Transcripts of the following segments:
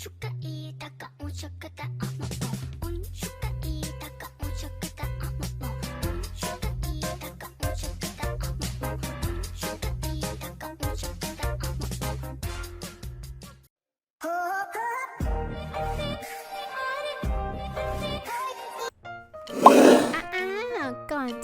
ชุกะอีตะกะอุชุก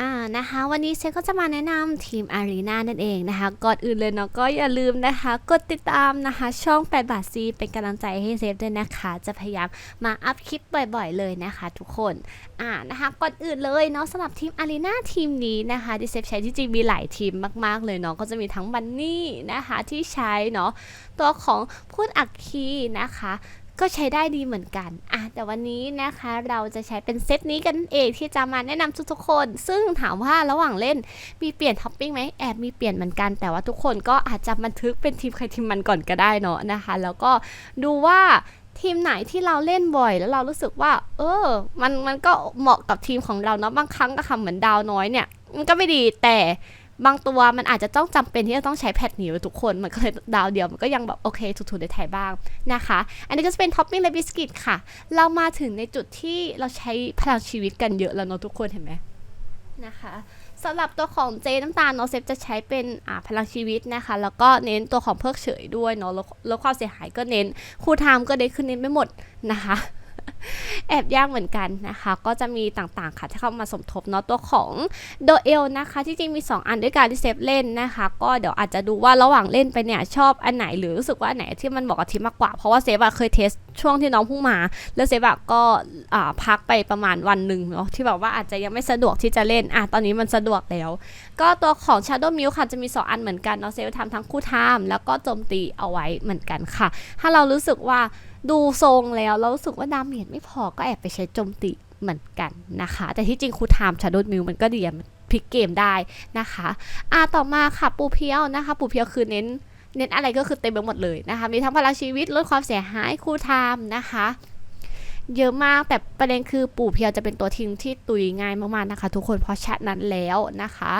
อ่านะคะวันนี้เซฟก็จะมาแนะนำทีมอารีนานั่นเองนะคะ ก่อนอื่นเลยเนาะก็อย่าลืมนะคะ กดติดตามนะคะ ช่อง 8 บาทซีเป็นกำลังใจให้เซฟด้วยนะคะ จะพยายามมาอัพคลิปบ่อยๆเลยนะคะ ทุกคนอ่านะคะก่อนอื่นเลยเนาะสำหรับทีมอารีนาทีมนี้นะคะที่เซฟใช้ที่จริงมีหลายทีมมากๆเลยเนาะก็จะมีทั้งบันนี่นะคะที่ใช้เนาะตัวของพูดอักคีนะคะ ก็ใช้ได้ดีเหมือนกันอะแต่วันนี้นะคะเราจะใช้เป็นเซตนี้กันเองที่จะมาแนะนำทุกๆคน ซึ่งถามว่าระหว่างเล่นมีเปลี่ยนท็อปปิ้งไหมแอบมีเปลี่ยนเหมือนกัน แต่ว่าทุกคนก็อาจจะบันทึกเป็นทีมใครทีมมันก่อนก็ได้เนาะนะคะ แล้วก็ดูว่าทีมไหนที่เราเล่นบ่อยแล้วเรารู้สึกว่า เออ มันมันก็เหมาะกับทีมของเราเนาะบางครั้งก็ทำเหมือนดาวน้อยเนี่ย มันก็ไม่ดีแต่ บางตัวมันอาจจะต้องจำเป็นที่จะต้องใช้แพทหนีไว้ทุกคนมันก็เลยดาวเดียวมันก็ยังแบบโอเคถูๆได้ถ่ายบ้างนะคะ อันนี้ก็จะเป็นท็อปปิ้งและบิสกิตค่ะ เรามาถึงในจุดที่เราใช้พลังชีวิตกันเยอะแล้วเนาะทุกคนเห็นไหมนะคะสำหรับตัวของเจน้ำตาลเนาะเซฟจะใช้เป็นพลังชีวิตนะคะ แล้วก็เน้นตัวของเพิกเฉยด้วยเนาะลดความเสียหายก็เน้นคูลไทม์ก็เน้ขึ้นเน้นไม่หมดนะคะ แอบยากเหมือนกันนะคะ ก็จะมีต่างๆค่ะที่เข้ามาสมทบเนาะตัวของโดเอลนะคะที่จริงมี 2 อันด้วยกันที่เซฟเล่นนะคะ ก็เดี๋ยวอาจจะดูว่าระหว่างเล่นไปเนี่ยชอบอันไหนหรือรู้สึกว่าอันไหนที่มันเหมาะกับทีมมากกว่า เพราะว่าเซฟอะเคยเทสช่วงที่น้องเพิ่งมา แล้วเซฟอะก็พักไปประมาณวันหนึ่งเนาะที่แบบว่าอาจจะยังไม่สะดวกที่จะเล่นอะตอนนี้มันสะดวกแล้ว ก็ตัวของ Shadow m i l ค่ะจะมี 2 อันเหมือนกันเนาะเซฟทำทั้งคู่ไทม์แล้วก็โจมตีเอาไว้เหมือนกันค่ะ ถ้าเรารู้สึกว่า ดูทรงแล้วเรารู้สึกว่าดาเมจไม่พอก็แอบไปใช้โจมตีเหมือนกันนะคะ แต่ที่จริงคูลไทม์ชาโดว์มิลมันก็ดีมันพลิกเกมได้นะคะอ่าต่อมาค่ะปูเพียวนะคะ ปูเพียวคือเน้นเน้นอะไรก็คือเต็มไปหมดเลยนะคะ มีทั้งพลังชีวิตลดความเสียหายคูลไทม์นะคะเยอะมากแต่ประเด็นคือปู่เพียวจะเป็นตัวทิ้งที่ตุยง่ายมากๆนะคะ ทุกคนเพราะแชทนั้นแล้วนะคะ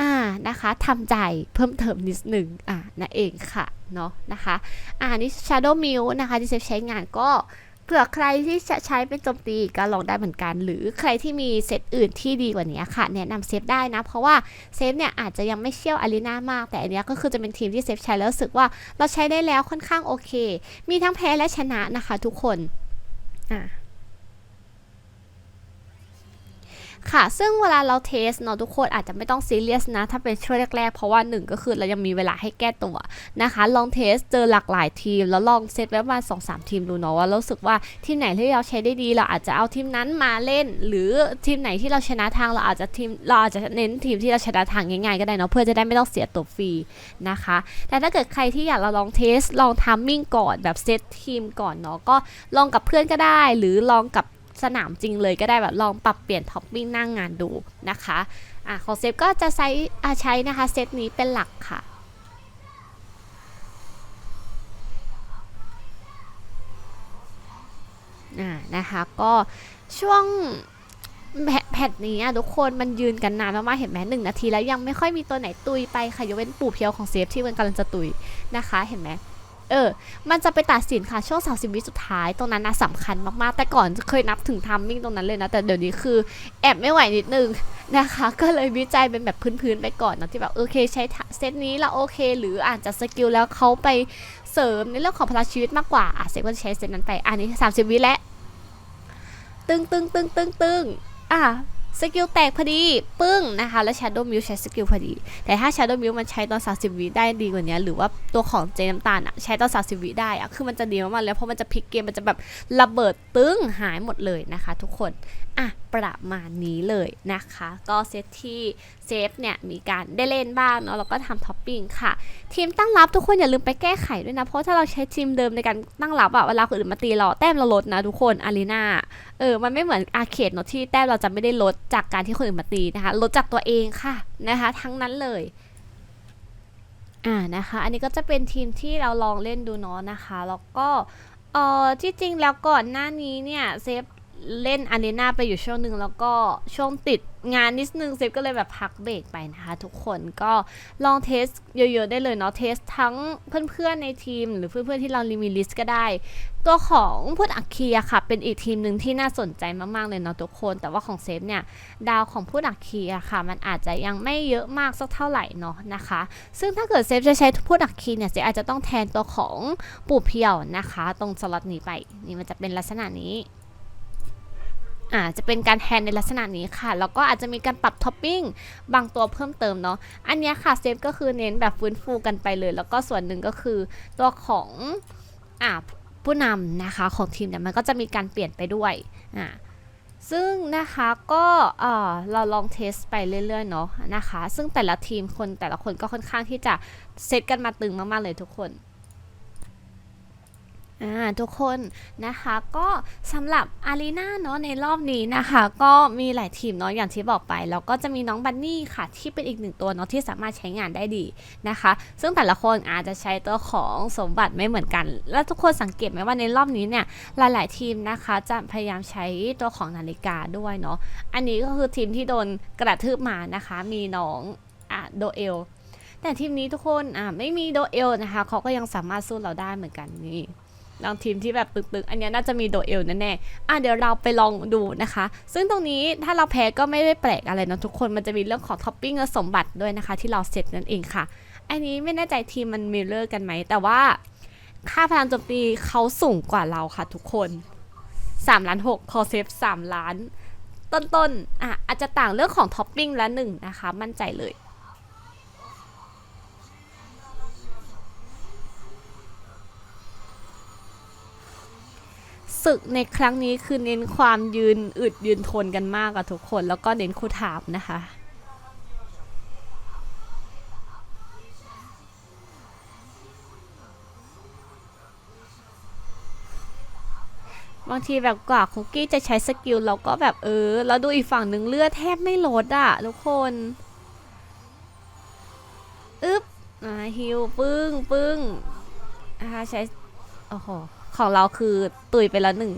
อ่านะคะทำใจเพิ่มเติมนิดหนึ่งอ่านั่นเองค่ะเนาะนะคะ อ่านี่ Shadow m i l นะคะที่เซฟใช้งานก็เผื่อใครที่จะใช้เป็นโจมตีก็ลองได้เหมือนกัน หรือใครที่มีเซตอื่นที่ดีกว่านี้ค่ะ แนะนำเซฟได้นะ เพราะว่าเซฟเนี่ยอาจจะยังไม่เชี่ยวอารีนามาก แต่อันนี้ก็คือจะเป็นทีมที่เซฟใช้แล้วรู้สึกว่าเราใช้ได้แล้วค่อนข้างโอเค มีทั้งแพ้และชนะนะคะทุกคนอ่า ค่ะ ซึ่งเวลาเราเทสเนาะทุกคนอาจจะไม่ต้องซีเรียสนะ ถ้าเป็นช่วงแรกๆ เพราะว่าหนึ่งก็คือเรายังมีเวลาให้แก้ตัวนะคะ ลองเทสเจอหลากหลายทีม แล้วลองเซตไว้ประมาณสองสามทีมดูเนาะว่าเรารู้สึกว่าทีมไหนที่เราใช้ได้ดี เราอาจจะเอาทีมนั้นมาเล่น หรือทีมไหนที่เราชนะทางเราอาจจะทีมเราอาจจะเน้นทีมที่เราชนะทางง่ายๆก็ได้เนาะเพื่อจะได้ไม่ต้องเสียตัวฟรีนะคะ แต่ถ้าเกิดใครที่อยากเราลองเทสลองทามมิ่งก่อนแบบเซตทีมก่อนเนาะก็ลองกับเพื่อนก็ได้ หรือลองกับ สนามจริงเลยก็ได้แบบลองปรับเปลี่ยนท็อปปิ้งหน้างงานดูนะคะอะของเซฟก็จะใช้อะใช้นะคะเซตนี้เป็นหลักค่ะอ่านะคะก็ช่วงแพแพทนี้ทุกคนมันยืนกันนานมากๆเห็นไหมหนึ่งนาทีแล้วยังไม่ค่อยมีตัวไหนตุยไปค่ะยกเว้นปู่เพียวของเซฟที่มันกำลังจะตุยนะคะเห็นไหม เออ มันจะไปตัดสินค่ะช่วง 30 วิสุดท้ายตรงนั้นนะสำคัญมากๆ แต่ก่อนเคยนับถึงทัมมิ่งตรงนั้นเลยนะ แต่เดี๋ยวนี้คือแอบไม่ไหวนิดนึงนะคะ ก็เลยวิจัยเป็นแบบพื้นๆไปก่อนนะที่แบบโอเคใช้เซตนี้แล้วโอเค หรืออาจจะสกิลแล้วเขาไปเสริมในเรื่องของพลังชีวิตมากกว่าอะเซฟก็จะใช้เซตนั้นไปอันนี้ 30 วิแล้วตึงตึงตึงตึงตึงอะ สกิลแตกพอดี ปึ้งนะคะ แล้ว Shadow m i l ใช้สกิลพอดี แต่ถ้า Shadow m i l มันใช้ตอน 30 วิได้ดีกว่านี้หรือว่าตัวของเจน้ำตาลอะใช้ตอน 30 วิได้อะคือมันจะดีมากๆแล้วเพราะมันจะพลิกเกมมันจะแบบระเบิดตึ้งหายหมดเลยนะคะ ทุกคนอะประมาณนี้เลยนะคะ ก็เซตที่เซฟเนี่ยมีการได้เล่นบ้างเนาะแล้วก็ทำท็อปปิ้งค่ะ ทีมตั้งรับทุกคนอย่าลืมไปแก้ไขด้วยนะ เพราะถ้าเราใช้ทีมเดิมในการตั้งรับอะเวลาคนอื่นมาตีเราแต้มเราลดนะทุกคนอารีนาเออมันไม่เหมือนอาร์เคดเนาะที่แต้มเราจะไม่ได้ลดจากการที่คนอื่นมาตีนะคะ ลดจากตัวเองค่ะนะคะ ทั้งนั้นเลยอ่านะคะ อันนี้ก็จะเป็นทีมที่เราลองเล่นดูเนาะนะคะ แล้วก็เอ่อที่จริงแล้วก่อนหน้านี้เนี่ยเซฟ เล่นอารีนาไปอยู่ช่วงหนึ่งแล้วก็ช่วงติดงานนิดนึงเซฟก็เลยแบบพักเบรกไปนะคะ ทุกคนก็ลองเทสเยอะๆได้เลยเนาะเทสทั้งเพื่อนๆในทีม หรือเพื่อนๆที่เรารีมีลิสก็ได้ ตัวของพุทธอัคคีค่ะ เป็นอีกทีมหนึ่งที่น่าสนใจมากๆเลยเนาะทุกคน แต่ว่าของเซฟเนี่ย ดาวของผู้ดักคีค่ะ มันอาจจะยังไม่เยอะมากสักเท่าไหร่เนาะนะคะ ซึ่งถ้าเกิดเซฟจะใช้ผู้ดักคีเนี่ยเซฟอาจจะต้องแทนตัวของปู่เพียวนะคะ ตรงสล็อตนี้ไปนี่มันจะเป็นลักษณะนี้ อ่าจะเป็นการแทนในลักษณะนี้ค่ะ แล้วก็อาจจะมีการปรับท็อปปิ้งบางตัวเพิ่มเติมเนาะ อันนี้ค่ะเซฟก็คือเน้นแบบฟื้นฟูกันไปเลย แล้วก็ส่วนหนึ่งก็คือตัวของอ่าผู้นำนะคะของทีมเนี่ยมันก็จะมีการเปลี่ยนไปด้วยอ่าซึ่งนะคะก็เออเราลองเทสไปเรื่อยๆเนาะนะคะ ซึ่งแต่ละทีมคนแต่ละคนก็ค่อนข้างที่จะเซตกันมาตึงมากๆเลยทุกคน อ่าทุกคนนะคะก็สำหรับอารีนาเนาะในรอบนี้นะคะ ก็มีหลายทีมเนาะอย่างที่บอกไป แล้วก็จะมีน้องบันนี่ค่ะ ที่เป็นอีกหนึ่งตัวเนาะที่สามารถใช้งานได้ดีนะคะ ซึ่งแต่ละคนอาจจะใช้ตัวของสมบัติไม่เหมือนกัน แล้วทุกคนสังเกตไหมว่าในรอบนี้เนี่ยหลาย ๆ ทีมนะคะจะพยายามใช้ตัวของนาฬิกาด้วยเนาะอันนี้ก็คือทีมที่โดนกระทืบมานะคะ มีน้องอะโดเอลแต่ทีมนี้ทุกคนอะไม่มีโดเอลนะคะเขาก็ยังสามารถสู้เราได้เหมือนกันนี่ ลองทีมที่แบบตึกๆ อันนี้น่าจะมีโดเอลแน่ๆอะเดี๋ยวเราไปลองดูนะคะ ซึ่งตรงนี้ถ้าเราแพ้ก็ไม่ได้แปลกอะไรนะทุกคน มันจะมีเรื่องของท็อปปิ้งและสมบัติด้วยนะคะ ที่เราเสร็จนั่นเองค่ะ อันนี้ไม่แน่ใจทีมมันมิเลอร์กันไหม แต่ว่าค่าพลังโจมตีเขาสูงกว่าเราค่ะทุกคน3ล้าน6คอเซฟ3ล้าน ต้นๆ อะอาจจะต่างเรื่องของท็อปปิ้งละหนึ่งนะคะ มั่นใจเลย ศึกในครั้งนี้คือเน้นความยืนอึดยืนทนกันมากอะทุกคนแล้วก็เน้นคู่ถามนะคะบางทีแบบกว่าคุกกี้จะใช้สกิลเราก็แบบเออ แล้วดูอีกฝั่งหนึ่งเลือดแทบไม่ลดอะทุกคนอึ๊บอ่าฮิวปึ้งปึ้งนะคะใช้ โอ้โห ของเราคือตุยไปแล้วหนึ่ง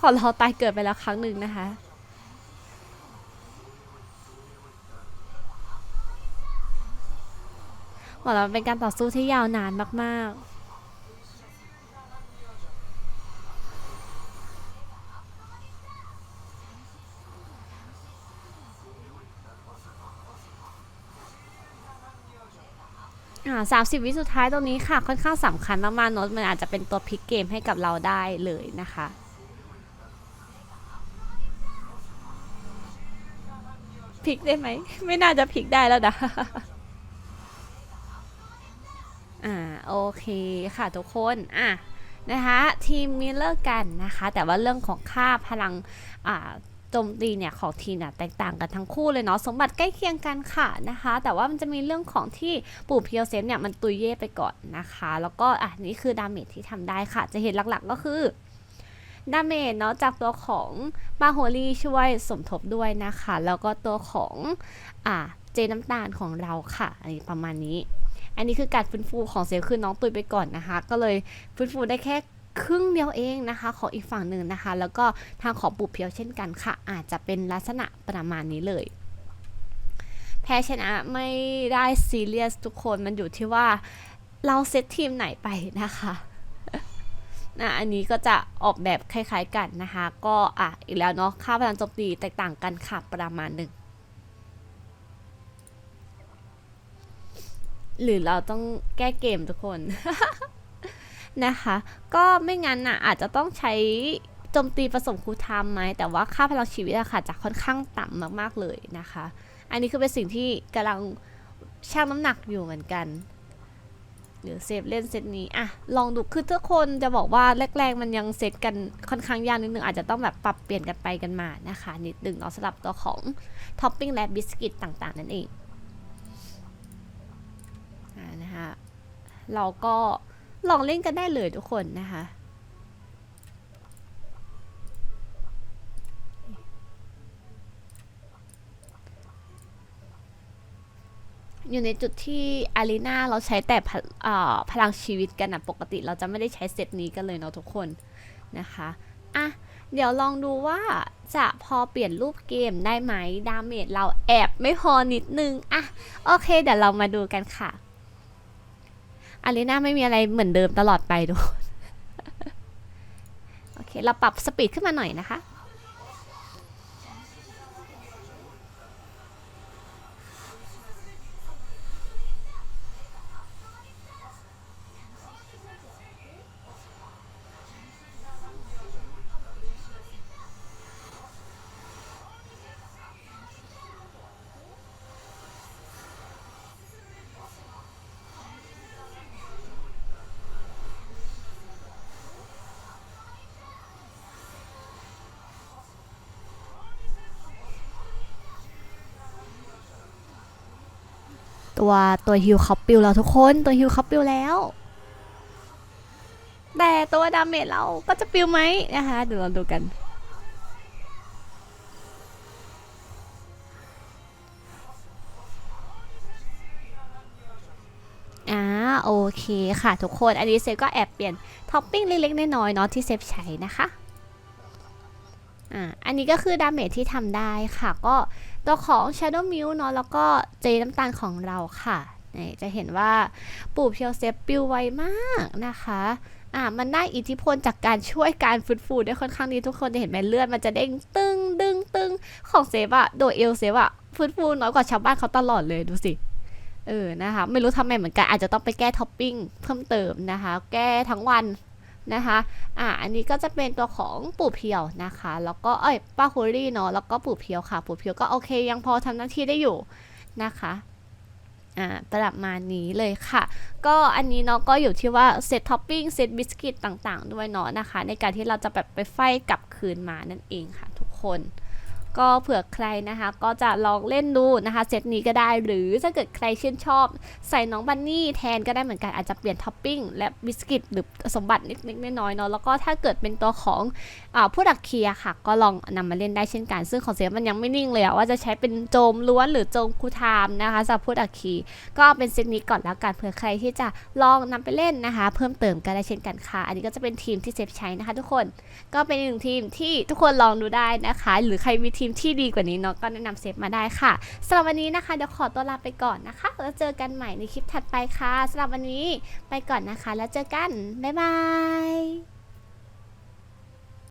ของเราตายเกิดไปแล้วครั้งหนึ่งนะคะบอเราเป็นการต่อสู้ที่ยาวนานมาก ๆ อ่าสามสิบวิสุดท้ายตรงนี้ค่ะ ค่อนข้างสำคัญมากๆเนอะมันอาจจะเป็นตัวพลิกเกมให้กับเราได้เลยนะคะพลิกได้ไหม ไม่น่าจะพลิกได้แล้วนะอ่าโอเคค่ะทุกคนอะนะคะทีมมีเลิกกันนะคะ แต่ว่าเรื่องของค่าพลังอ่า โจมตีเนี่ยของทีมเนี่ยแตกต่างกันทั้งคู่เลยเนาะสมบัติใกล้เคียงกันค่ะนะคะ แต่ว่ามันจะมีเรื่องของที่ปู่เพียวเซฟเนี่ยมันตุยเย่ไปก่อนนะคะ แล้วก็อะนี่คือดาเมจที่ทำได้ค่ะ จะเห็นหลักๆก็คือดาเมจเนาะจากตัวของบาโฮลี่ช่วยสมทบด้วยนะคะ แล้วก็ตัวของอ่าเจน้ำตาลของเราค่ะอันนี้ประมาณนี้ อันนี้คือการฟื้นฟูของเซลล์คือน้องตุยไปก่อนนะคะ ก็เลยฟื้นฟูได้แค่ ครึ่งเดียวเองนะคะ ของอีกฝั่งหนึ่งนะคะ แล้วก็ทางของปูเพียวเช่นกันค่ะ อาจจะเป็นลักษณะประมาณนี้เลย แพ้ชนะไม่ได้ซีเรียสทุกคนมันอยู่ที่ว่าเราเซตทีมไหนไปนะคะนะอันนี้ก็จะออกแบบคล้ายๆกันนะคะ ก็อะอีกแล้วเนาะค่าพลังโจมตีแตกต่างกันค่ะประมาณหนึ่งหรือเราต้องแก้เกมทุกคน นะคะ ก็ไม่งั้นน่ะอาจจะต้องใช้โจมตีผสมคูทามไหมแต่ว่าค่าพลังชีวิตอะค่ะจะค่อนข้างต่ำมากๆเลยนะคะ อันนี้คือเป็นสิ่งที่กำลังชั่งน้ำหนักอยู่เหมือนกันหรือเซฟเล่นเซตนี้อะลองดูคือทุกคนจะบอกว่าแรกๆมันยังเซตกันค่อนข้างยากนิดนึงอาจจะต้องแบบปรับเปลี่ยนกันไปกันมานะคะ นิดนึงเนาะสำหรับตัวของท็อปปิ้งและบิสกิตต่างๆ นั่นเองอ่านะคะเราก็ ลองเล่นกันได้เลยทุกคนนะคะอยู่ในจุดที่อารีนาเราใช้แต่พพลังชีวิตกันนะปกติเราจะไม่ได้ใช้เซตนี้กันเลยเนาะทุกคนนะคะอะเดี๋ยวลองดูว่าจะพอเปลี่ยนรูปเกมได้ไหมดาเมจเราแอบไม่พอนิดนึงอะโอเคเดี๋ยวเรามาดูกันค่ะ อารีนาไม่มีอะไรเหมือนเดิมตลอดไปทุกคน โอเค เราปรับสปีดขึ้นมาหน่อยนะคะ ตัวตัวฮิวคัพปิวแล้วทุกคนตัวฮิวคัพปิวแล้ว แต่ตัวดาเมจเราก็จะปิวไหมนะคะเดี๋ยวเราดูกันอ่าโอเคค่ะทุกคน อันนี้เซฟก็แอบเปลี่ยนท็อปปิ้งเล็กๆน้อยๆเนาะที่เซฟใช้นะคะ อ่าอันนี้ก็คือดาเมจที่ทำได้ค่ะ ก็ตัวของ Shadow m i l เนาะแล้วก็เจน้ำตาลของเราค่ะนี่จะเห็นว่าปู่เพียวเซฟปิวไวมากนะคะอ่ามันได้อิทธิพลจากการช่วยการฟื้นฟูได้ค่อนข้างดีทุกคนจะเห็นไหมเลือดมันจะเด้งตึงดึงตึงของเซฟอะโดยเอลเซฟอะฟื้นฟูน้อยกว่าชาวบ้านเขาตลอดเลยดูสิเออนะคะไม่รู้ทำไมเหมือนกันอาจจะต้องไปแก้ท็อปปิ้งเพิ่มเติมนะคะ แก้ทั้งวัน นะคะอ่าอันนี้ก็จะเป็นตัวของปู่เพียวนะคะ แล้วก็เอ้ยป้าฮูรี่เนาะแล้วก็ปู่เพียวค่ะ ปู่เพียวก็โอเค ยังพอทำหน้าที่ได้อยู่นะคะอ่าประมาณนี้เลยค่ะ ก็อันนี้เนาะก็อยู่ที่ว่าเซตท็อปปิ้งเซตบิสกิตต่างๆ ด้วยเนาะนะคะ ในการที่เราจะแบบไปไฟกลับคืนมานั่นเองค่ะทุกคน ก็เผื่อใครนะคะ ก็จะลองเล่นดูนะคะเซตนี้ก็ได้หรือถ้าเกิดใครชื่นชอบ ใส่น้องบันนี่แทนก็ได้เหมือนกันอาจจะเปลี่ยนท็อปปิ้งและบิสกิตหรือสมบัตินิดๆน้อยๆเนาะแล้วก็ถ้าเกิดเป็นตัวของอผู้ดักเคียค่ะ ก็ลองนำมาเล่นได้เช่นกัน ซึ่งของเซฟมันยังไม่นิ่งเลยว่าจะใช้เป็นโจมล้วนหรือโจมคูทามนะคะสำหรับผู้ดักคีก็เป็นเซตนี้ก่อนแล้วกันเผื่อใครที่จะลองนำไปเล่นนะคะ เพิ่มเติมก็ได้เช่นกันค่ะ อันนี้ก็จะเป็นทีมที่เซฟใช้นะคะ ทุกคนก็เป็นหนึ่งทีมที่ทุกคนลองดูได้นะคะ หรือใครมีทีมที่ดีกว่านี้เนาะก็แนะนำเซฟมาได้ค่ะสำหรับวันนี้นะคะเดี๋ยวขอตัวลาไปก่อนนะคะแล้วเจอกันใหม่ในคลิปถัดไปค่ะสำหรับวันนี้ไปก่อนนะคะ แล้วเจอกันบ๊ายบาย